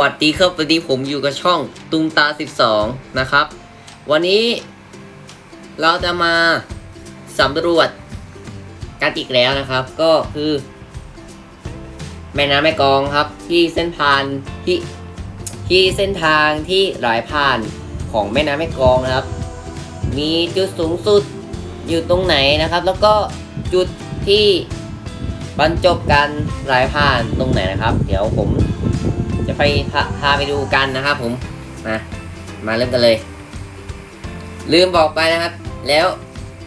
วัสดีครับวันนี้ผมอยู่กับช่องตุงตา 12 นะครับ วันนี้เราจะมาสำรวจกันอีกแล้วนะครับ ก็คือ แม่น้ำแม่กองครับ ที่เส้นผ่านที่ที่เส้นทางที่ไหลผ่านของแม่น้ำแม่กองนะครับ มีจุดสูงสุดอยู่ตรงไหนนะครับ แล้วก็จุดที่บรรจบกันไหลผ่านตรงไหนนะครับ เดี๋ยวผม จะไปพาพาไปดูกันนะครับผมมามาเริ่มกันเลย ลืมบอกไปนะครับ แล้ว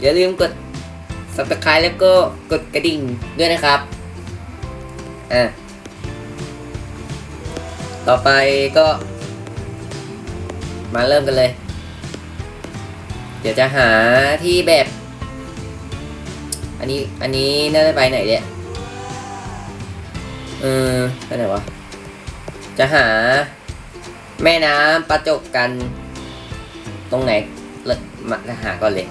อย่าลืมกด subscribe แล้วก็กดกระดิ่งด้วยนะครับอะต่อไปก็ มาเริ่มกันเลย เดี๋ยวจะหาที่แบบ อันนี้อันนี้น่าจะไปไหนเนี่ยเออไปไหนวะ จะหาแม่น้ำประจบกัน ตรงไหนเลยมาหาก่อนเลย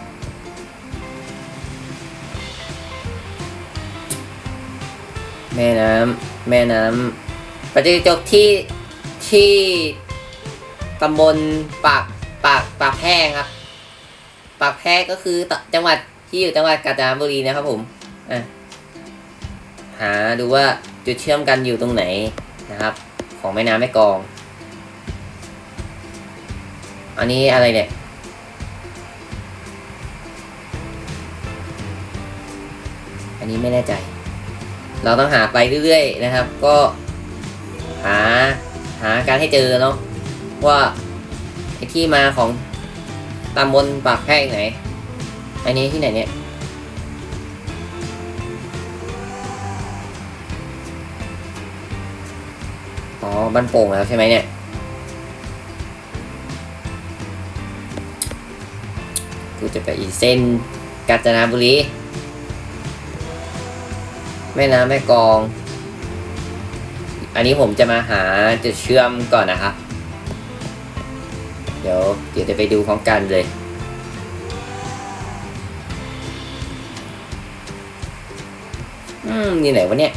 แม่น้ำแม่น้ำประจบที่ที่ตำบลปากปากปากแพร่ครับ ปากแพร่ก็คือจังหวัดที่อยู่จังหวัดกาญจนบุรีนะครับผมอะหาดูว่าจุดเชื่อมกันอยู่ตรงไหนนะครับ ของแม่น้ำแม่กอง อันนี้อะไรเนี่ย อันนี้ไม่แน่ใจ เราต้องหาไปเรื่อยๆนะครับ ก็หาหาการให้เจอเนาะว่าที่มาของตำบลปากแพรกไหน อันนี้ที่ไหนเนี่ย อ๋อบ้านโป่งแล้วใช่ไหมเนี่ย กูจะไปอีกเส้นกาญจนบุรี แม่น้ำแม่กอง อันนี้ผมจะมาหาจุดเชื่อมก่อนนะครับ เดี๋ยวเดี๋ยวจะไปดูพร้อมกันเลยอืมนี่ไหนวะเนี่ย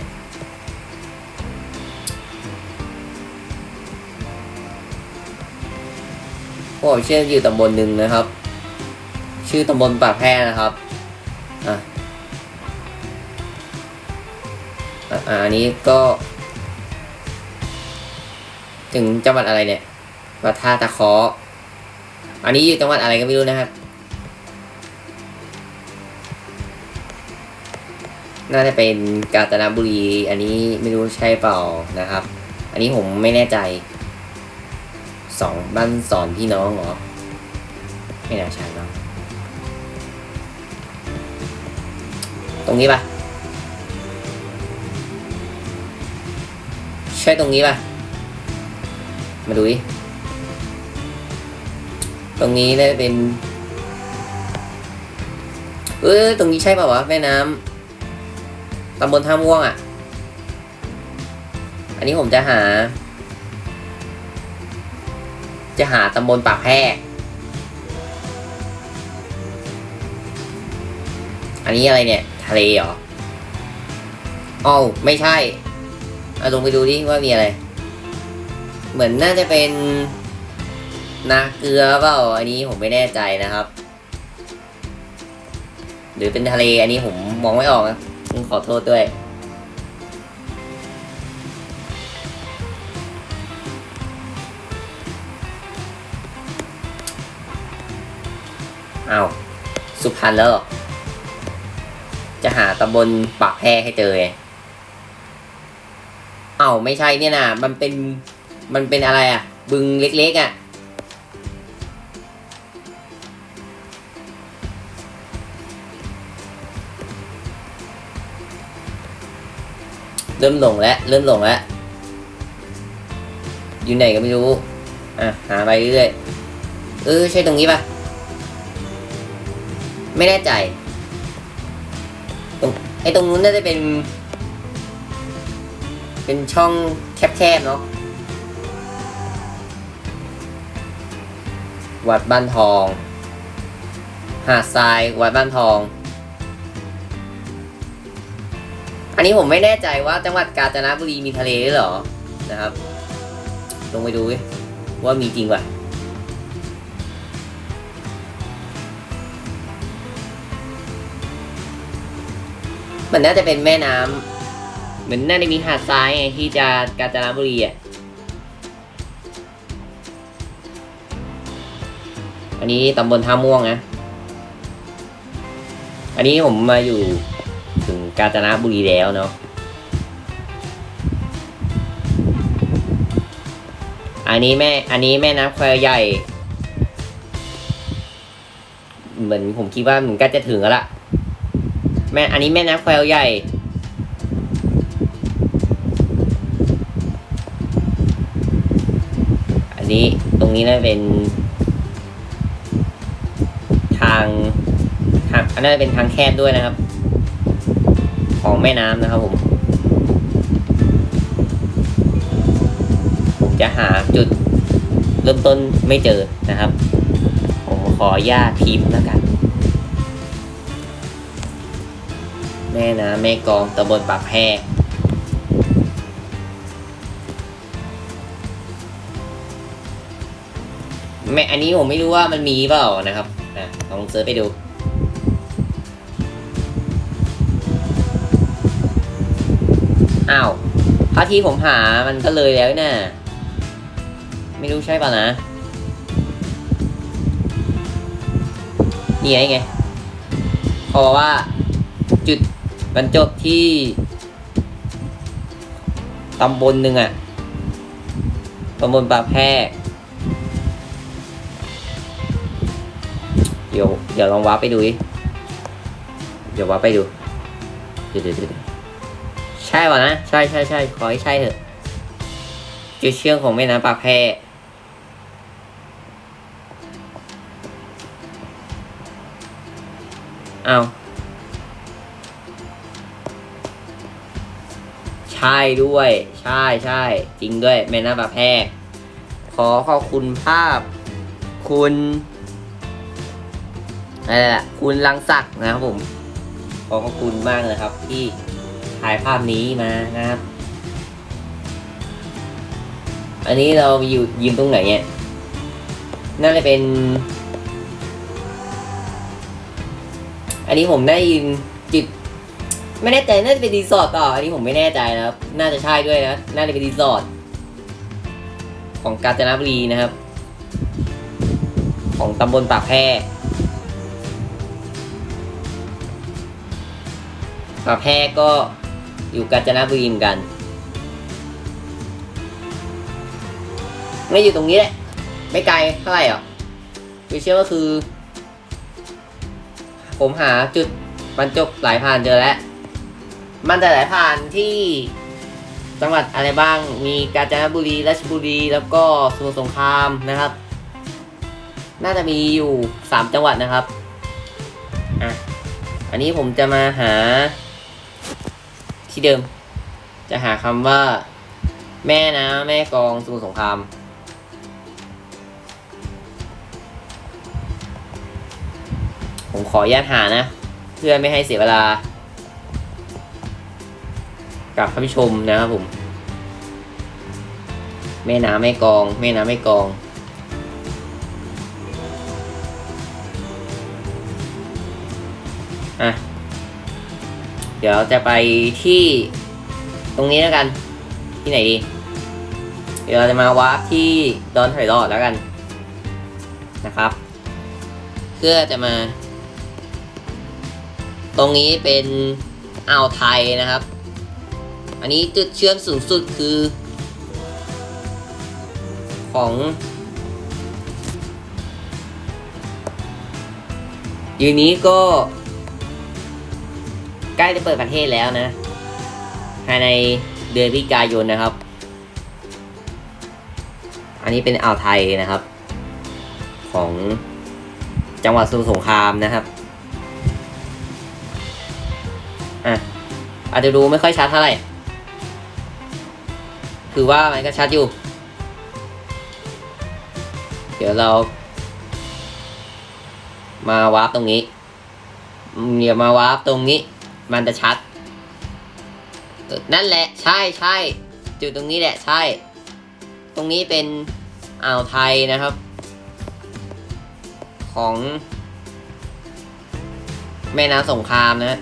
ผมชื่ออยู่ตำบลหนึ่งนะครับ ชื่อตำบลปากแพรนะครับอะอะอะอันนี้ก็ ถึงจังหวัดอะไรเนี่ยวัดท่าตะเคาะอันนี้อยู่จังหวัดอะไรก็ไม่รู้นะครับ น่าจะเป็นกาญจนบุรี อันนี้ไม่รู้ใช่เปล่านะครับ อันนี้ผมไม่แน่ใจ สองบ้านสอนพี่น้องเหรอ ไม่น่าใช่เนาะตรงนี้ปะใช่ตรงนี้ปะมาดูดิตรงนี้น่าจะเป็น เออตรงนี้ใช่ป่าวะแม่น้ำตำบลท่าม่วงอะ อันนี้ผมจะหา จะหาตำบลปากแพรกอันนี้อะไรเนี่ย ทะเลเหรออ้าวไม่ใช่เอาลงไปดูดิว่ามีอะไร เหมือนน่าจะเป็นนาเกลือเปล่าอันนี้ผมไม่แน่ใจนะครับ หรือเป็นทะเลอันนี้ผมมองไม่ออกนะต้องขอโทษด้วย อ้าวสุพรรณแล้วหรอ จะหาตำบลปากแพรให้เจอไงอ้าวไม่ใช่เนี่ยนะมันเป็นมันเป็นอะไรอะ บึงเล็กๆอะเริ่มหลงแล้วเริ่มหลงแล้วอยู่ไหนก็ไม่รู้ อะ หาไปเรื่อยเออใช่ตรงนี้ปะ ไม่แน่ใจตรงไอ้ตรงนู้นน่าจะเป็น เป็นช่องแคบๆเนาะวัดบ้านทอง หาดทรายวัดบ้านทอง อันนี้ผมไม่แน่ใจว่าจังหวัดกาญจนบุรีมีทะเลด้วยเหรอนะครับ ลงไปดูว่ามีจริงป่ะ มันน่าจะเป็นแม่น้ำเหมือนน่าจะมีหาดทรายไงที่จะกาญจนบุรีอะอันนี้ตำบลท่าม่วงนะ อันนี้ผมมาอยู่ถึงกาญจนบุรีแล้วเนาะ อันนี้แม่ อันนี้แม่น้ำแควใหญ่ เหมือนผมคิดว่าเหมือนก็จะถึงแล้วล่ะ แม่อันนี้แม่น้ำแควใหญ่ อันนี้ตรงนี้น่าจะเป็น ทางทางอันนั้นเป็นทางแคบด้วยนะครับ ของแม่น้ำนะครับผม ผมจะหาจุดเริ่มต้นไม่เจอนะครับ ผมขออนุญาตพิมพ์แล้วกัน แม่น้ำแม่กองตำบลปากแพรแม่อันนี้ผมไม่รู้ว่ามันมีเปล่านะครับอะลองเซิร์ชไปดูอ้าวถ้าที่ผมหามันก็เลยแล้วน่ะไม่รู้ใช่ป่ะนะนี่ไงไงเพราะว่าจุด บรรจบที่ตำบลหนึ่งอะตำบลปากแพรกเดี๋ยวเดี๋ยวลองว้าไปดูดิเดี๋ยวว้าไปดูเดี๋ยวเดี๋ยวเดี๋ยวใช่ป่ะนะ ใช่ใช่ใช่ขอให้ใช่เถอะ จุดเชื่อมของแม่น้ำปากแพรกอ้า ใช่ด้วย ใช่ใช่จริงด้วยแม่น้ำปาแพกขอขอบคุณภาพ คุณอะไรล่ะคุณลังศักดิ์นะครับผม ขอขอบคุณมากเลยครับ ที่ถ่ายภาพนี้มานะครับ อันนี้เราอยู่ยืนตรงไหนเนี่ยน่าจะเป็น อันนี้ผมได้ยินจิต ไม่แน่ใจน่าจะเป็นรีสอร์ทต่ออันนี้ผมไม่แน่ใจนะครับ น่าจะใช่ด้วยนะน่าจะเป็นรีสอร์ทของกาญจนบุรีนะครับ ของตำบลปากแพรปากแพรก็อยู่กาญจนบุรีเหมือนกันไม่อยู่ตรงนี้แหละไม่ไกลเท่าไหร่หรอกวิเชื่อก็คือ ผมหาจุดบรรจบหลายผ่านเจอแล้ว มันแต่หลายผ่านที่จังหวัดอะไรบ้าง มีกาญจนบุรี ราชบุรี แล้วก็สมุทรสงครามนะครับ น่าจะมีอยู่สามจังหวัดนะครับ อะ อันนี้ผมจะมาหาที่เดิม จะหาคำว่า แม่นะแม่กลองสมุทรสงคราม ผมขออนุญาตหานะ เพื่อไม่ให้เสียเวลา กับท่านผู้ชมนะครับผม แม่น้ำแม่กอง แม่น้ำแม่กอง อะ เดี๋ยวจะไปที่ตรงนี้แล้วกัน ที่ไหนดี เดี๋ยวเราจะมาวาร์ปที่ดอนถอยรอดแล้วกันนะครับ เพื่อจะมา ตรงนี้เป็นอ่าวไทยนะครับ อันนี้จุดเชื่อมสูงสุดคือ ของอยูนี้ก็ ใกล้จะเปิดประเทศแล้วนะ ภายในเดือนพฤศจิกายนนะครับ อันนี้เป็นอ่าวไทยนะครับ ของจังหวัดสมุทรสงครามนะครับ อะอาจจะดูไม่ค่อยชัดเท่าไหร่ คือว่ามันก็ชัดอยู่ เดี๋ยวเรา มาวาร์ปตรงนี้เดี๋ยวมาวาร์ปตรงนี้ มันจะชัด นั่นแหละ ใช่ใช่จุดตรงนี้แหละใช่ ตรงนี้เป็นอ่าวไทยนะครับ ของ แม่น้ำสงครามนะ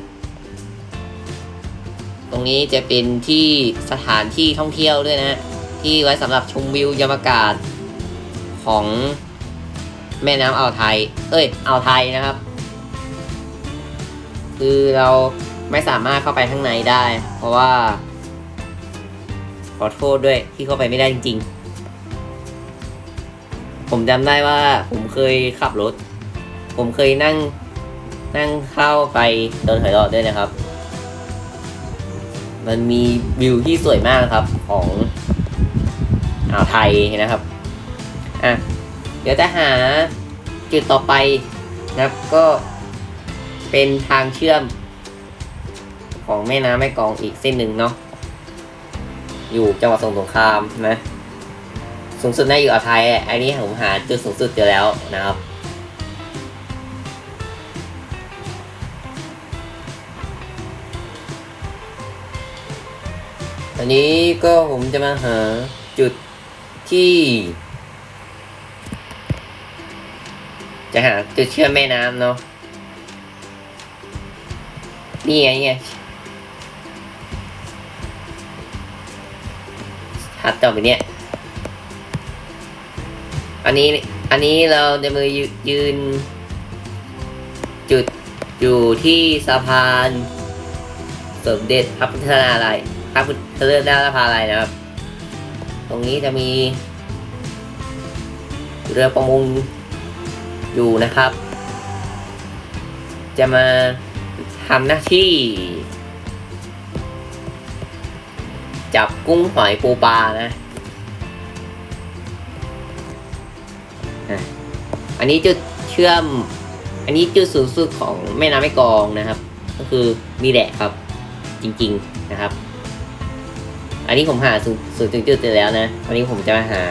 ตรงนี้จะเป็นที่สถานที่ท่องเที่ยวด้วยนะ ที่ไว้สำหรับชมวิวยามอากาศของแม่น้ำอ่าวไทย เอ้ยอ่าวไทยนะครับ คือเราไม่สามารถเข้าไปข้างในได้ เพราะว่า ขอโทษด้วยที่เข้าไปไม่ได้จริง ๆ ผมจำได้ว่าผมเคยขับรถ ผมเคยนั่งนั่งเข้าไปโดนถอยรอดด้วยนะครับ มันมีวิวที่สวยมากครับของอ่าวไทยนะครับ อะ เดี๋ยวจะหาจุดต่อไปนะครับ ก็เป็นทางเชื่อม ของแม่น้ำแม่กองอีกเส้นหนึ่งเนาะ อยู่จังหวัดสงครามนะ สูงสุดน่าอยู่อ่าวไทย อันนี้ผมหาจุดสูงสุดเจอแล้วนะครับ นี้ก็ผมจะมาหาจุดที่ จะหาจุดเชื่อมแม่น้ำเนาะนี่ไงนี่ไงหัดต่อไปเนี่ย อันนี้อันนี้เราจะมือยืยืนจุดอยู่ที่สะพานสมเด็จพระพุทธนาลัย พระพุทธเลิศนาภาลัยนะครับ ตรงนี้จะมี เรือประมงอยู่นะครับ จะมาทำหน้าที่ จับกุ้งหอยปูปลานะอันนี้จุดเชื่อม อันนี้จุดสูงสุดของแม่น้ำแม่กองนะครับ ก็คือนี่แหละครับ จริง ๆนะครับ อันนี้ผมหาสูงสูงถึงจุดเสร็จแล้วนะวันนี้ผมจะมาหา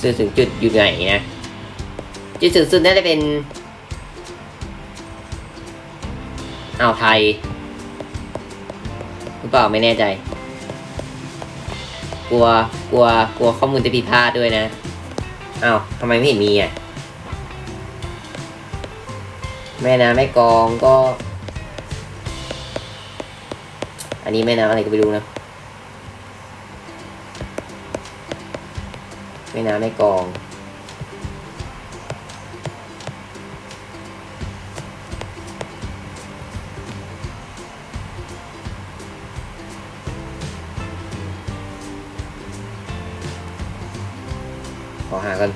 สูงถึงจุดอยู่ไหนนะ จุดสูงสุดน่าจะเป็นอ่าวไทยหรือเปล่าไม่แน่ใจ กลัวกลัวกลัวข้อมูลจะผิดพลาดด้วยนะอ้าวทำไมไม่เห็นมีอะแม่น้ำแม่กองก็ อันนี้แม่น้ำอะไรก็ไม่รู้นะ แม่น้ำแม่กองขอหากัน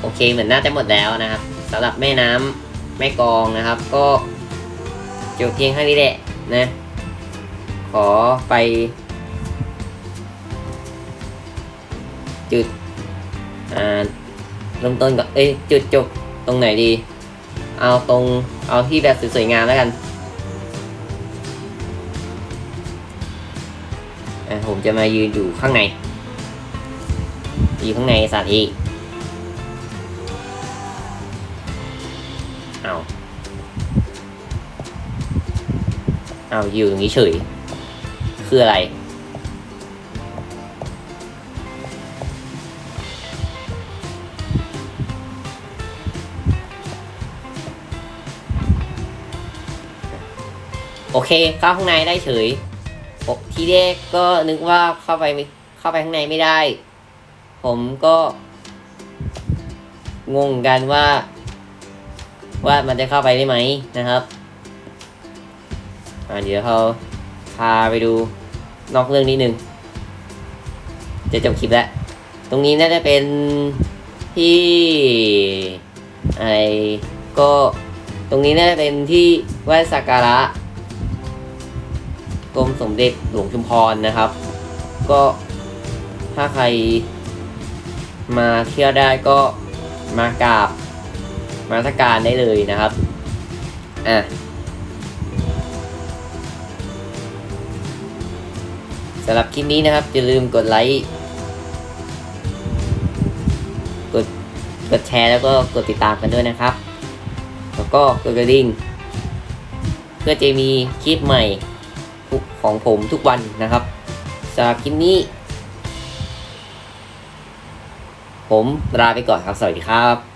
โอเคเหมือนน่าจะหมดแล้วนะครับสำหรับแม่น้ำแม่กองนะครับ ก็ จบเพียงเท่านี้แหละนะ ขอไป จุด อ่าเริ่มต้นก่อนเอ้ยจุดจบตรงไหนดี เอาตรงเอาที่แบบสวยๆงามแล้วกันผมจะมายืนอยู่ข้างใน อยู่ข้างในสานที่เอา เอาอยู่อย่างนี้เฉย คืออะไร โอเคเข้าข้างในได้เฉยทีแรกก็นึกว่าเข้าไปเข้าไปข้างในไม่ได้ ผมก็งงกันว่า ว่ามันจะเข้าไปได้ไหมนะครับ อ่าเดี๋ยวเขาพาไปดูนอกเรื่องนิดนึง จะจบคลิปแล้ว ตรงนี้น่าจะเป็นที่ไอ้ก็ตรงนี้น่าจะเป็นที่ไหว้สักการะกรมสมเด็จหลวงชุมพรนะครับ ก็ถ้าใครมาเที่ยวได้ก็มากราบมาตรการได้เลยนะครับ อะ สำหรับคลิปนี้นะครับอย่าลืมกดไลค์กดกดแชร์แล้วก็กดติดตามกันด้วยนะครับ แล้วก็กดกระดิ่ง เพื่อจะมีคลิปใหม่ของผมทุกวันนะครับสำหรับคลิปนี้ ผมลาไปก่อนครับ สวัสดีครับ